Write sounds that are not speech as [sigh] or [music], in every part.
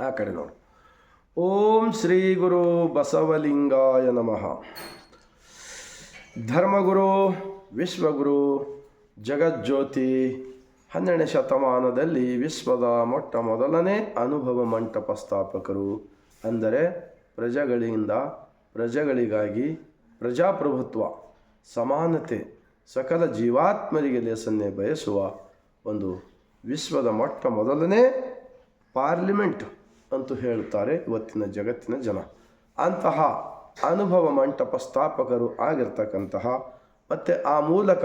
ಆ ಕಡೆ ನೋಡು. ಓಂ ಶ್ರೀ ಗುರು ಬಸವಲಿಂಗಾಯ ನಮಃ. ಧರ್ಮಗುರು, ವಿಶ್ವಗುರು, ಜಗಜ್ಯೋತಿ, ಹನ್ನೆರಡನೇ ಶತಮಾನದಲ್ಲಿ ವಿಶ್ವದ ಮೊಟ್ಟ ಮೊದಲನೇ ಅನುಭವ ಮಂಟಪ ಸ್ಥಾಪಕರು ಅಂದರೆ ಪ್ರಜೆಗಳಿಂದ ಪ್ರಜೆಗಳಿಗಾಗಿ ಪ್ರಜಾಪ್ರಭುತ್ವ, ಸಮಾನತೆ, ಸಕಲ ಜೀವಾತ್ಮರಿಗೆ ಲೇಸನ್ನೇ ಬಯಸುವ ಒಂದು ವಿಶ್ವದ ಮೊಟ್ಟ ಮೊದಲನೇ ಪಾರ್ಲಿಮೆಂಟ್ ಅಂತೂ ಹೇಳುತ್ತಾರೆ ಇವತ್ತಿನ ಜಗತ್ತಿನ ಜನ. ಅಂತಹ ಅನುಭವ ಮಂಟಪ ಸ್ಥಾಪಕರು ಆಗಿರ್ತಕ್ಕಂತಹ, ಮತ್ತು ಆ ಮೂಲಕ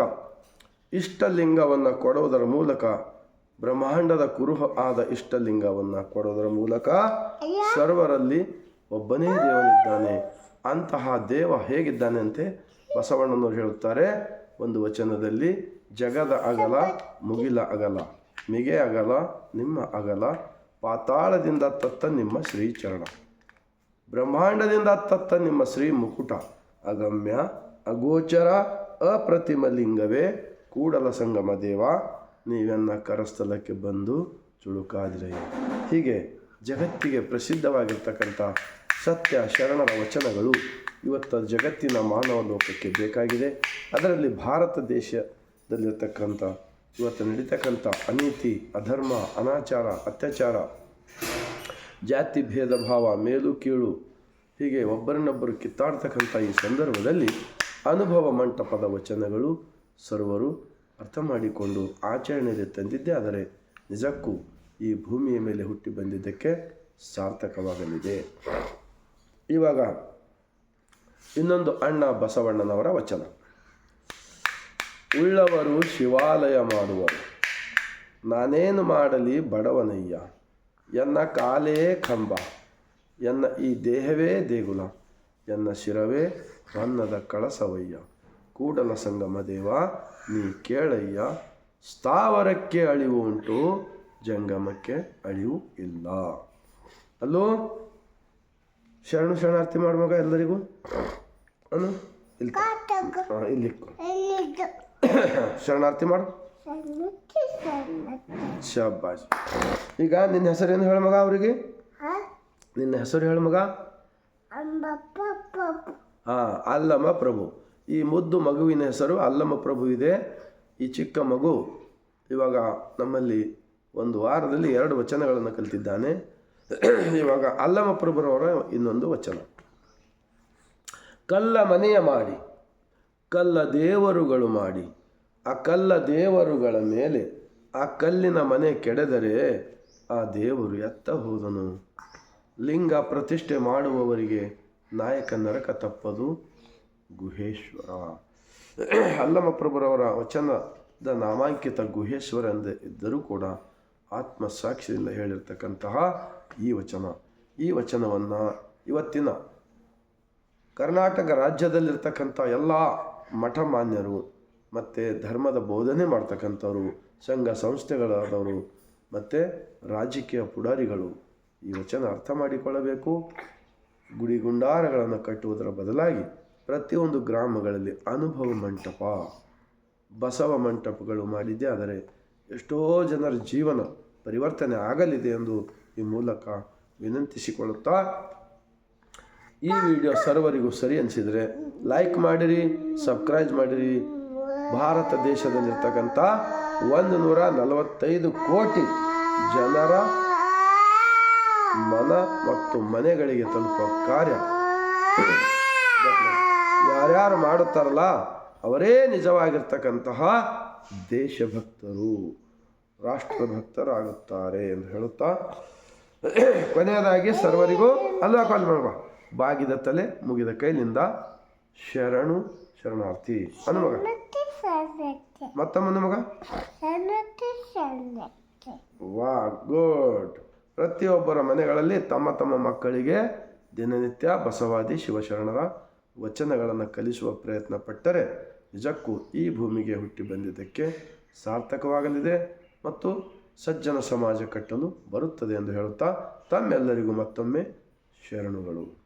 ಇಷ್ಟಲಿಂಗವನ್ನು ಕೊಡುವುದರ ಮೂಲಕ, ಬ್ರಹ್ಮಾಂಡದ ಕುರುಹ ಆದ ಇಷ್ಟಲಿಂಗವನ್ನು ಕೊಡೋದರ ಮೂಲಕ ಸರ್ವರಲ್ಲಿ ಒಬ್ಬನೇ ದೇವನಿದ್ದಾನೆ. ಅಂತಹ ದೇವ ಹೇಗಿದ್ದಾನೆ ಅಂತೆ ಬಸವಣ್ಣನವರು ಹೇಳುತ್ತಾರೆ. ಒಂದು ವಚನದಲ್ಲಿ, ಜಗದ ಅಗಲ ಮುಗಿಲ ಅಗಲ, ಮಿಗೆ ಅಗಲ, ನಿಮ್ಮ ಅಗಲ ಪಾತಾಳದಿಂದ ತತ್ತ ನಿಮ್ಮ ಶ್ರೀಚರಣ. ಬ್ರಹ್ಮಾಂಡದಿಂದ ತತ್ತ ನಿಮ್ಮ ಶ್ರೀ ಮುಕುಟ ಅಗಮ್ಯ, ಅಗೋಚರ, ಅಪ್ರತಿಮ ಲಿಂಗವೇ ಕೂಡಲ ಸಂಗಮ ದೇವ. ನೀವೆನ್ನ ಕರಸ್ಥಲಕ್ಕೆ ಬಂದು ಚುಳುಕಾದಿರಿ ಹೀಗೆ ಜಗತ್ತಿಗೆ ಪ್ರಸಿದ್ಧವಾಗಿರ್ತಕ್ಕಂಥ ಸತ್ಯ ಶರಣರ ವಚನಗಳು ಇವತ್ತು ಜಗತ್ತಿನ ಮಾನವ ಲೋಕಕ್ಕೆ ಬೇಕಾಗಿದೆ. ಅದರಲ್ಲಿ ಭಾರತ ದೇಶದಲ್ಲಿರ್ತಕ್ಕಂಥ ಇವತ್ತು ನಡೀತಕ್ಕಂಥ ಅನೀತಿ, ಅಧರ್ಮ, ಅನಾಚಾರ, ಅತ್ಯಾಚಾರ, ಜಾತಿ ಭೇದ ಭಾವ, ಮೇಲು ಕೀಳು, ಹೀಗೆ ಒಬ್ಬರನ್ನೊಬ್ಬರು ಕಿತ್ತಾಡ್ತಕ್ಕಂಥ ಈ ಸಂದರ್ಭದಲ್ಲಿ ಅನುಭವ ಮಂಟಪದ ವಚನಗಳು ಸರ್ವರು ಅರ್ಥ ಮಾಡಿಕೊಂಡು ಆಚರಣೆಯಲ್ಲಿ ತಂದಿದ್ದೆ. ಆದರೆ ನಿಜಕ್ಕೂ ಈ ಭೂಮಿಯ ಮೇಲೆ ಹುಟ್ಟಿ ಬಂದಿದ್ದಕ್ಕೆ ಸಾರ್ಥಕವಾಗಲಿದೆ. ಇವಾಗ ಇನ್ನೊಂದು ಅಣ್ಣ ಬಸವಣ್ಣನವರ ವಚನ. ಉಳ್ಳವರು ಶಿವಾಲಯ ಮಾಡುವರು. ನಾನೇನು ಮಾಡಲಿ ಬಡವನಯ್ಯ ಎನ್ನ ಕಾಲೇ ಕಂಬ ಎನ್ನ ಈ ದೇಹವೇ ದೇಗುಲ ಎನ್ನ ಶಿರವೇ ಅನ್ನದ ಕಳಸವಯ್ಯ. ಕೂಡಲ ಸಂಗಮ ದೇವ ನೀ ಕೇಳಯ್ಯ ಸ್ಥಾವರಕ್ಕೆ ಅಳಿವು ಉಂಟು ಜಂಗಮಕ್ಕೆ ಅಳಿವು ಇಲ್ಲ. ಅಲ್ಲೋ ಶರಣು ಶರಣಾರ್ಥಿ ಮಾಡುವಾಗ ಎಲ್ಲರಿಗೂ? ಅನು ಇಲ್ಲಿ ಹಾಂ ಇಲ್ಲಿ [coughs] ಶರಣಾರ್ಥಿ ಮಾಡು. ಶಬ್ಬಾಜ್ ಈಗ ನಿನ್ನ ಹೆಸರೇನು ಹೇಳು ಮಗ ಅವರಿಗೆ? ನಿನ್ನ ಹೆಸರು ಹೇಳು ಮಗ. ಹಾಂ ಅಲ್ಲಮ್ಮ ಪ್ರಭು. ಈ ಮುದ್ದು ಮಗುವಿನ ಹೆಸರು ಅಲ್ಲಮ್ಮ ಪ್ರಭು ಇದೆ. ಈ ಚಿಕ್ಕ ಮಗು ಇವಾಗ ನಮ್ಮಲ್ಲಿ ಒಂದು ವಾರದಲ್ಲಿ ಎರಡು ವಚನಗಳನ್ನು ಕಲಿತಿದ್ದಾನೆ. [coughs] ಇವಾಗ ಅಲ್ಲಮ್ಮ ಪ್ರಭುರವರ ಇನ್ನೊಂದು ವಚನ. ಕಲ್ಲ ಮನೆಯ ಮಾಡಿ. ಕಲ್ಲ ದೇವರುಗಳು ಮಾಡಿ, ಆ ಕಲ್ಲ ದೇವರುಗಳ ಮೇಲೆ ಆ ಕಲ್ಲಿನ ಮನೆ ಕೆಡೆದರೆ ಆ ದೇವರು ಎತ್ತ ಹೋದನು. ಲಿಂಗ ಪ್ರತಿಷ್ಠೆ ಮಾಡುವವರಿಗೆ ನಾಯಕ ನರಕ ತಪ್ಪದು ಗುಹೇಶ್ವರ. ಅಲ್ಲಮ್ಮ ಪ್ರಭುರವರ ವಚನದ ನಾಮಾಂಕಿತ ಗುಹೇಶ್ವರ ಎಂದೇ ಇದ್ದರೂ ಕೂಡ ಆತ್ಮ ಸಾಕ್ಷಿಯಿಂದ ಹೇಳಿರ್ತಕ್ಕಂತಹ ಈ ವಚನ. ಈ ವಚನವನ್ನು ಇವತ್ತಿನ ಕರ್ನಾಟಕ ರಾಜ್ಯದಲ್ಲಿರ್ತಕ್ಕಂಥ ಎಲ್ಲ ಮಠಮಾನ್ಯರು ಮತ್ತು ಧರ್ಮದ ಬೋಧನೆ ಮಾಡ್ತಕ್ಕಂಥವ್ರು, ಸಂಘ ಸಂಸ್ಥೆಗಳಾದವರು, ಮತ್ತು ರಾಜಕೀಯ ಪುಡಾರಿಗಳು. ಈ ವಚನ ಅರ್ಥ ಮಾಡಿಕೊಳ್ಳಬೇಕು. ಗುಡಿ ಗುಂಡಾರಗಳನ್ನು ಕಟ್ಟುವುದರ ಬದಲಾಗಿ ಪ್ರತಿಯೊಂದು ಗ್ರಾಮಗಳಲ್ಲಿ ಅನುಭವ ಮಂಟಪ, ಬಸವ ಮಂಟಪಗಳು ಮಾಡಿದ್ದೇ. ಆದರೆ ಎಷ್ಟೋ ಜನರ ಜೀವನ ಪರಿವರ್ತನೆ ಆಗಲಿದೆ ಎಂದು ಈ ಮೂಲಕ ವಿನಂತಿಸಿಕೊಳ್ಳುತ್ತಾ ಈ ವಿಡಿಯೋ ಸರ್ವರಿಗೂ ಸರಿ ಅನಿಸಿದರೆ ಲೈಕ್ ಮಾಡಿರಿ ಸಬ್ಸ್ಕ್ರೈಬ್ ಮಾಡಿರಿ. ಭಾರತ ದೇಶದಲ್ಲಿರ್ತಕ್ಕಂಥ ಒಂದು ನೂರ ನಲವತ್ತೈದು ಕೋಟಿ ಜನರ ಮನ ಮತ್ತು ಮನೆಗಳಿಗೆ ತಲುಪುವ ಕಾರ್ಯ. ಯಾರ್ಯಾರು ಮಾಡುತ್ತಾರಲ್ಲ, ಅವರೇ ನಿಜವಾಗಿರ್ತಕ್ಕಂತಹ ದೇಶಭಕ್ತರು, ರಾಷ್ಟ್ರಭಕ್ತರಾಗುತ್ತಾರೆ ಎಂದು ಹೇಳುತ್ತಾ, ಕೊನೆಯದಾಗಿ ಸರ್ವರಿಗೂ ಅಲ್ವಾ ಕಾಲ್ ಮಾಡುವ ಬಾಗಿದ ತಲೆ ಮುಗಿದ ಕೈಲಿಂದ ಶರಣು ಶರಣಾರ್ಥಿ. ಹನುಮಗ ಮತ್ತೊಮ್ಮೆ ಮಗ. ವಾ ಗುಡ್. ಪ್ರತಿಯೊಬ್ಬರ ಮನೆಗಳಲ್ಲಿ ತಮ್ಮ ತಮ್ಮ ಮಕ್ಕಳಿಗೆ ದಿನನಿತ್ಯ ಬಸವಾದಿ ಶಿವಶರಣರ ವಚನಗಳನ್ನು ಕಲಿಸುವ ಪ್ರಯತ್ನ ಪಟ್ಟರೆ ನಿಜಕ್ಕೂ ಈ ಭೂಮಿಗೆ ಹುಟ್ಟಿ ಬಂದಿದ್ದಕ್ಕೆ ಸಾರ್ಥಕವಾಗಲಿದೆ ಮತ್ತು ಸಜ್ಜನ ಸಮಾಜ ಕಟ್ಟಲು ಬರುತ್ತದೆ ಎಂದು ಹೇಳುತ್ತಾ ತಮ್ಮೆಲ್ಲರಿಗೂ ಮತ್ತೊಮ್ಮೆ ಶರಣುಗಳು.